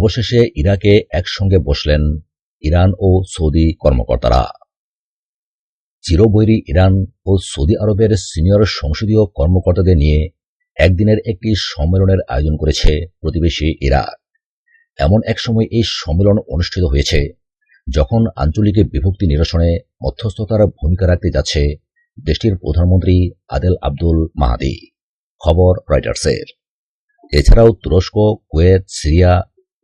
অবশেষে ইরাকে একসঙ্গে বসলেন ইরান ও সৌদি কর্মকর্তারা। চিরবৈরী ইরান ও সৌদি আরবের সিনিয়র সংসদীয় কর্মকর্তাদের নিয়ে একদিনের একটি সম্মেলনের আয়োজন করেছে প্রতিবেশী ইরাক। এমন এক সময় এই সম্মেলন অনুষ্ঠিত হয়েছে যখন আঞ্চলিক বিভক্তি নিরসনে মধ্যস্থতার ভূমিকা রাখতে যাচ্ছে দেশটির প্রধানমন্ত্রী আদেল আব্দুল মাহাদি। খবর রয়টার্সের। এছাড়াও তুরস্ক, কুয়েত, সিরিয়া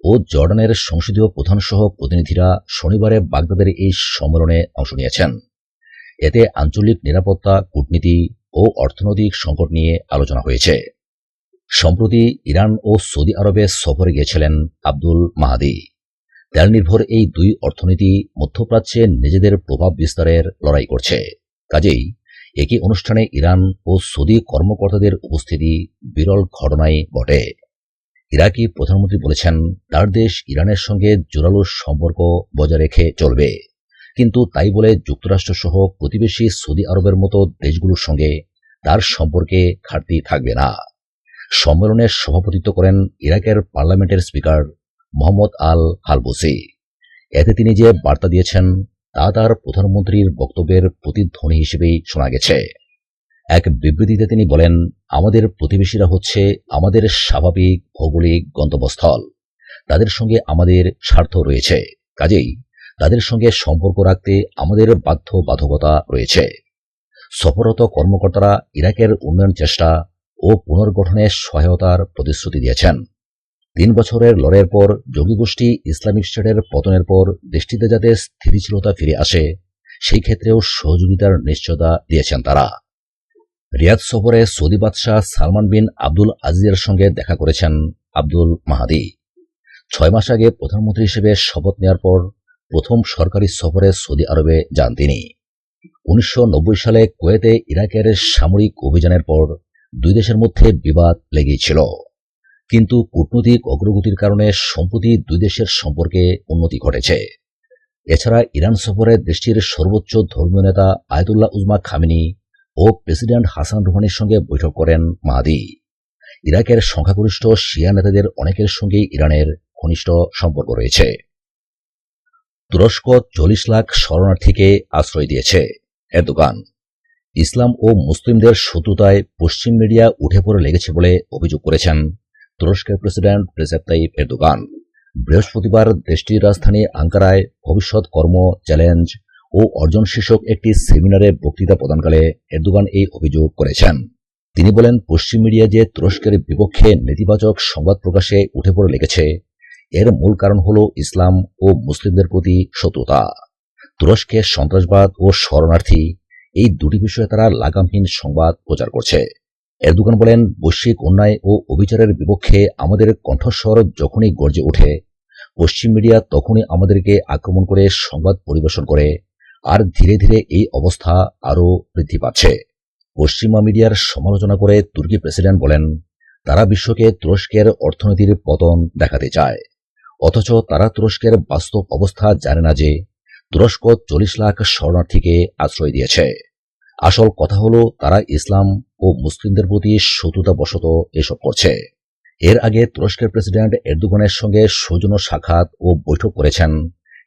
ও জর্ডানের সংসদীয় প্রধানসহ প্রতিনিধিরা শনিবারে বাগদাদের এই সম্মেলনে অংশ নিয়েছেন। এতে আঞ্চলিক নিরাপত্তা, কূটনীতি ও অর্থনৈতিক সংকট নিয়ে আলোচনা হয়েছে। সম্প্রতি ইরান ও সৌদি আরবে সফরে গিয়েছিলেন আব্দুল মাহাদি। তেল নির্ভর এই দুই অর্থনীতি মধ্যপ্রাচ্যে নিজেদের প্রভাব বিস্তারের লড়াই করছে। কাজেই একই অনুষ্ঠানে ইরান ও সৌদি কর্মকর্তাদের উপস্থিতি বিরল ঘটনায় বটে। ইরাকি প্রধানমন্ত্রী বলেছেন, তার দেশ ইরানের সঙ্গে জোরালো সম্পর্ক বজায় রেখে চলবে। কিন্তু তাই বলে যুক্তরাষ্ট্র সহ প্রতিবেশী সৌদি আরবের মতো দেশগুলোর সঙ্গে তার সম্পর্কে ঘাটতি থাকবে না। সম্মেলনে সভাপতিত্ব করেন ইরাকের পার্লামেন্টের স্পিকার মোহাম্মদ আল হালবুসি। এতে তিনি যে বার্তা দিয়েছেন, তা তার প্রধানমন্ত্রীর বক্তব্যের প্রতিধ্বনি হিসেবেই শোনা গেছে। এক বিবৃতিতে তিনি বলেন, আমাদের প্রতিবেশীরা হচ্ছে আমাদের স্বাভাবিক ভৌগোলিক গন্তব্যস্থল। তাদের সঙ্গে আমাদের স্বার্থ রয়েছে। কাজেই তাদের সঙ্গে সম্পর্ক রাখতে আমাদের বাধ্য বাধকতা রয়েছে। সফররত কর্মকর্তারা ইরাকের উন্নয়ন চেষ্টা ও পুনর্গঠনে সহায়তার প্রতিশ্রুতি দিয়েছেন। তিন বছরের লড়াইয়ের পর জঙ্গি গোষ্ঠী ইসলামিক স্টেটের পতনের পর দেশটিতে যাতে স্থিতিশীলতা ফিরে আসে, সেই ক্ষেত্রেও সহযোগিতার নিশ্চয়তা দিয়েছেন তারা। রিয়াদ সফরে সৌদি বাদশাহ সালমান বিন আব্দুল আজিজের সঙ্গে দেখা করেছেন আব্দুল মাহাদি। ছয় মাস আগে প্রধানমন্ত্রী হিসেবে শপথ নেওয়ার পর প্রথম সরকারি সফরে সৌদি আরবে যান তিনি। উনিশশো নব্বই সালে কুয়েতে ইরাকের সামরিক অভিযানের পর দুই দেশের মধ্যে বিবাদ লেগেই ছিল কিন্তু কূটনৈতিক অগ্রগতির কারণে সম্প্রতি দুই দেশের সম্পর্কে উন্নতি ঘটেছে। এছাড়া ইরান সফরে দেশটির সর্বোচ্চ ধর্মীয় নেতা আয়তুল্লাহ উজমা খামিনি ও প্রেসিডেন্ট হাসান রুহানির সঙ্গে বৈঠক করেন মাহাদি। ইরাকের সংখ্যাগরিষ্ঠ শিয়া নেতাদের অনেকের সঙ্গেই ইরানের ঘনিষ্ঠ সম্পর্ক রয়েছে। তুরস্ক চল্লিশ লাখ শরণার্থীকে আশ্রয় দিয়েছে এরদোগান। ইসলাম ও মুসলিমদের শত্রুতায় পশ্চিম মিডিয়া উঠে পড়ে লেগেছে বলে অভিযোগ করেছেন তুরস্কের প্রেসিডেন্ট রেসেপ তাইপ এরদোগান। বৃহস্পতিবার দেশটির রাজধানী আঙ্কারায় ভবিষ্যৎ কর্ম চ্যালেঞ্জ ও অর্জন শীর্ষক একটি সেমিনারে বক্তৃতা প্রদানকালে এরদোগান এই অভিযোগ করেছেন। তিনি বলেন, পশ্চিম মিডিয়া যে তুরস্কের বিপক্ষে নেতিবাচক সংবাদ প্রকাশে উঠে পড়ে লেগেছে, এর মূল কারণ হল ইসলাম ও মুসলিমদের প্রতি শত্রুতা। তুরস্কে সন্ত্রাসবাদ ও শরণার্থী, এই দুটি বিষয়ে তারা লাগামহীন সংবাদ প্রচার করছে। এরদোগান বলেন, বৈশ্বিক অন্যায় ও অবিচারের বিপক্ষে আমাদের কণ্ঠস্বর যখনই গর্জে ওঠে, পশ্চিম মিডিয়া তখনই আমাদেরকে আক্রমণ করে সংবাদ পরিবেশন করে আর ধীরে ধীরে এই অবস্থা আরও বৃদ্ধি পাচ্ছে। পশ্চিমা মিডিয়ার সমালোচনা করে তুর্কি প্রেসিডেন্ট বলেন, তারা বিশ্বকে তুরস্কের অর্থনীতির পতন দেখাতে চায়। অথচ তারা তুরস্কের বাস্তব অবস্থা জানে না যে, তুরস্ক চল্লিশ লাখ শরণার্থীকে আশ্রয় দিয়েছে। আসল কথা হলো, তারা ইসলাম ও মুসলিমদের প্রতি শত্রুতাবশত এসব করছে। এর আগে তুরস্কের প্রেসিডেন্ট এরদোগানের সঙ্গে সৌজন্য সাক্ষাৎ ও বৈঠক করেছেন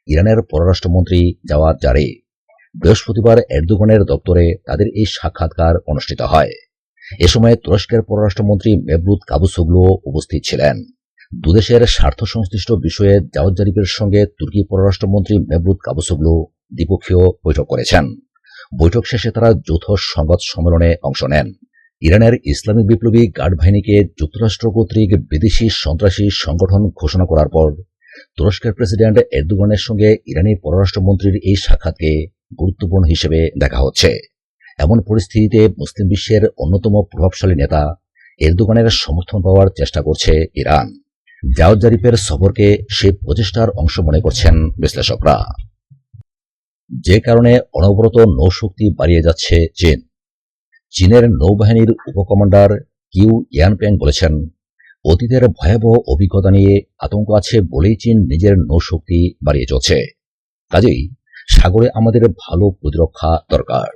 ইরানের পররাষ্ট্রমন্ত্রী জাওয়াদ জারি বৃহস্পতিবার এরদোগানের দপ্তরে তাদের এই সাক্ষাৎকার অনুষ্ঠিত হয়। এ সময় তুরস্কের পররাষ্ট্রমন্ত্রী মেবরুদ কাবুসোগলুও উপস্থিত ছিলেন। দুদেশের স্বার্থ সংশ্লিষ্ট বিষয়ে জাওয়াদ জারিফের সঙ্গে তুর্কি পররাষ্ট্রমন্ত্রী মেবরুদ কাবুসোগলু দ্বিপক্ষীয় বৈঠক করেছেন। বৈঠক শেষে তারা যৌথ সংবাদ সম্মেলনে অংশ নেন। ইরানের ইসলামিক বিপ্লবী গার্ড বাহিনীকে যুক্তরাষ্ট্র কর্তৃক বিদেশি সন্ত্রাসী সংগঠন ঘোষণা করার পর তুরস্কের প্রেসিডেন্ট এরদোগানের সঙ্গে ইরানি পররাষ্ট্রমন্ত্রীর এই সাক্ষাৎকে গুরুত্বপূর্ণ হিসেবে দেখা হচ্ছে। এমন পরিস্থিতিতে মুসলিম বিশ্বের অন্যতম প্রভাবশালী নেতা এরদোগানের সমর্থন পাওয়ার চেষ্টা করছে ইরান। জাওয়াদ জারিফের সফরকে সে প্রচেষ্টার অংশ মনে করছেন বিশ্লেষকরা। যে কারণে অনবরত নৌশক্তি বাড়িয়ে যাচ্ছে চীন। চীনের নৌবাহিনীর উপকমান্ডার কিউ ইয়ানপ্যাং বলেছেন, অতীতের ভয়াবহ অভিজ্ঞতা নিয়ে আতঙ্ক আছে বলেই চীন নিজের নৌশক্তি বাড়িয়ে চলছে। কাজেই সাগরে আমাদের ভালো প্রতিরক্ষা দরকার।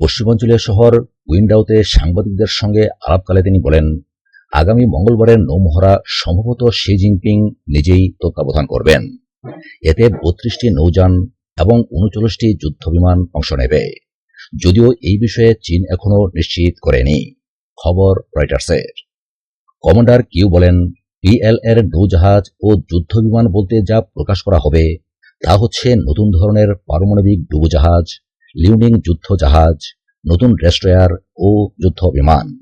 পশ্চিমাঞ্চলীয় শহর উইন্ডাউতে সাংবাদিকদের সঙ্গে আলাপকালে তিনি বলেন, আগামী মঙ্গলবারের নৌমহড়া সম্ভবত শি জিনপিং নিজেই তত্ত্বাবধান করবেন। এতে বত্রিশটি নৌযান এবং উনচল্লিশটি যুদ্ধবিমান অংশ নেবে। যদিও এই বিষয়ে চীন এখনও নিশ্চিত করেনি। খবর রয়টার্সের। কমান্ডার কিউ বলেন পিএল এর নৌজাহাজ ও যুদ্ধবিমান বলতে যা প্রকাশ করা হবে তা হচ্ছে নতুন ধরনের পারমাণবিক ডুবোজাহাজ লিউনিং যুদ্ধ জাহাজ নতুন রেস্ট্রয়ার ও যুদ্ধ বিমান।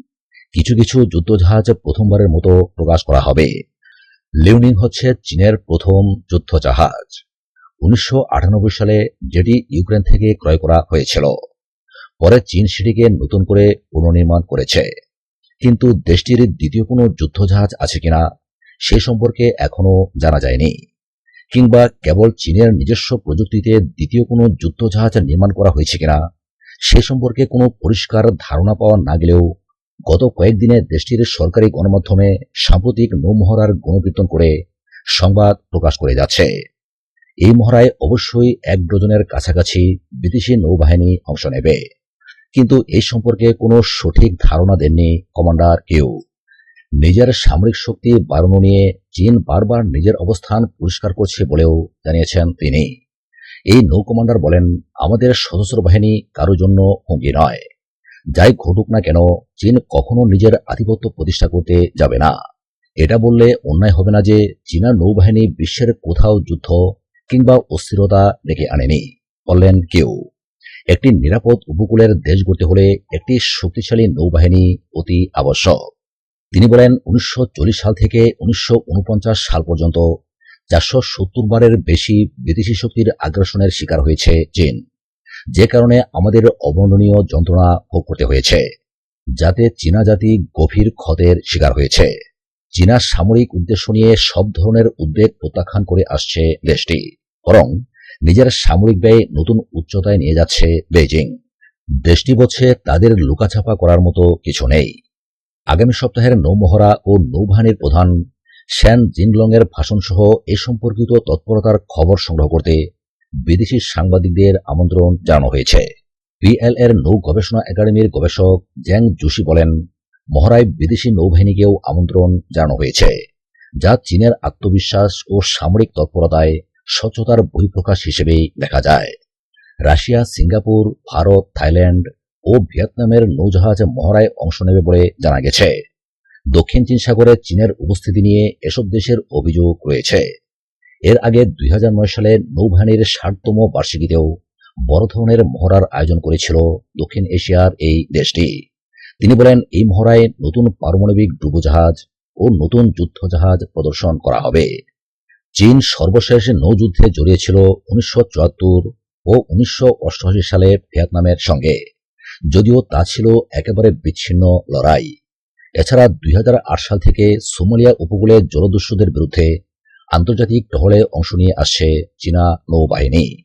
কিছু কিছু যুদ্ধজাহাজ প্রথমবারের মতো প্রকাশ করা হবে। লিউনিং হচ্ছে চীনের প্রথম যুদ্ধ জাহাজ উনিশশো সালে যেটি ইউক্রেন থেকে ক্রয় করা হয়েছিল। পরে চীন সেটিকে নতুন করে পুনর্নির্মাণ করেছে। কিন্তু দেশটির দ্বিতীয় কোনো যুদ্ধজাহাজ আছে কিনা, সে সম্পর্কে এখনও জানা যায়নি। কিংবা কেবল চীনের নিজস্ব প্রযুক্তিতে দ্বিতীয় কোনো যুদ্ধজাহাজ নির্মাণ করা হয়েছে কিনা? সে সম্পর্কে কোনো পরিষ্কার ধারণা পাওয়া না গেলেও গত কয়েকদিনে দেশটির সরকারি গণমাধ্যমে সাম্প্রতিক নৌমহড়ার গণকীর্তন করে সংবাদ প্রকাশ করে যাচ্ছে। এই মহড়ায় অবশ্যই এক ডজনের কাছাকাছি বিদেশি নৌবাহিনী অংশ নেবে। কিন্তু এই সম্পর্কে কোনো সঠিক ধারণা দেননি কমান্ডার কেউ। নিজের সামরিক শক্তি বাড়ানো নিয়ে চীন বারবার নিজের অবস্থান পরিষ্কার করছে বলেও জানিয়েছেন তিনি। এই নৌ কমান্ডার বলেন, আমাদের সশস্ত্র বাহিনী কারও জন্য হুমকি নয়। যাই ঘটুক না কেন, চীন কখনো নিজের আধিপত্য প্রতিষ্ঠা করতে যাবে না। এটা বললে অন্যায় হবে না যে চীনা নৌবাহিনী বিশ্বের কোথাও যুদ্ধ কিংবা অস্থিরতা ডেকে আনেনি। বললেন কেউ। একটি নিরাপদ উপকূলের দেশ গড়তে হলে একটি শক্তিশালী নৌবাহিনী অতি আবশ্যক। তিনি বলেন, উনিশশো চল্লিশ সাল থেকে উনিশশো উনপঞ্চাশ সাল পর্যন্ত চারশো সত্তর বারের বেশি বিদেশি শক্তির আগ্রাসনের শিকার হয়েছে চীন, যে কারণে আমাদের অবর্ণনীয় যন্ত্রণা ভোগ করতে হয়েছে, যাতে চীনা জাতি গভীর ক্ষতের শিকার হয়েছে। চীনা সামরিক উদ্দেশ্য নিয়ে সব ধরনের উদ্বেগ প্রত্যাখ্যান করে আসছে দেশটি, বরং নিজের সামরিক ব্যয় নতুন উচ্চতায় নিয়ে যাচ্ছে বেজিং দেশটি বলছে, তাদের লুকাছাপা করার মতো কিছু নেই। আগামী সপ্তাহের নৌমহড়া ও নৌবাহিনীর প্রধান শ্যান জিনলং এর ভাষণ সহ এ সম্পর্কিত তৎপরতার খবর সংগ্রহ করতে বিদেশি সাংবাদিকদের আমন্ত্রণ জানানো হয়েছে। পিএল এর নৌ গবেষণা একাডেমির গবেষক জ্যাং জুশি বলেন, মহড়ায় বিদেশি নৌবাহিনীকেও আমন্ত্রণ জানানো হয়েছে, যা চীনের আত্মবিশ্বাস ও সামরিক তৎপরতায় স্বচ্ছতার বহিঃপ্রকাশ হিসেবেই দেখা যায়। রাশিয়া, সিঙ্গাপুর, ভারত, থাইল্যান্ড ও ভিয়েতনামের নৌজাহাজ মহড়ায় অংশ নেবে বলে জানা গেছে। দক্ষিণ চীন সাগরে চীনের উপস্থিতি নিয়ে এসব দেশের অভিযোগ রয়েছে। এর আগে দুই হাজার নয় সালে নৌবাহিনীর ষাটতম বার্ষিকীতেও বড় ধরনের মহড়ার আয়োজন করেছিল দক্ষিণ এশিয়ার এই দেশটি। তিনি বলেন, এই মহড়ায় নতুন পারমাণবিক ডুবোজাহাজ ও নতুন যুদ্ধজাহাজ প্রদর্শন করা হবে। চীন সর্বশেষ নৌযুদ্ধে জড়িয়েছিল উনিশশো চুয়াত্তর ও উনিশশো অষ্টআশি সালে ভিয়েতনামের সঙ্গে। যদিও তা ছিল একেবারে বিচ্ছিন্ন লড়াই। এছাড়া দুই হাজার আট সাল থেকে সোমালিয়া উপকূলে জলদস্যুদের বিরুদ্ধে আন্তর্জাতিক টহলে অংশ নিয়ে আসছে চীনা নৌবাহিনী।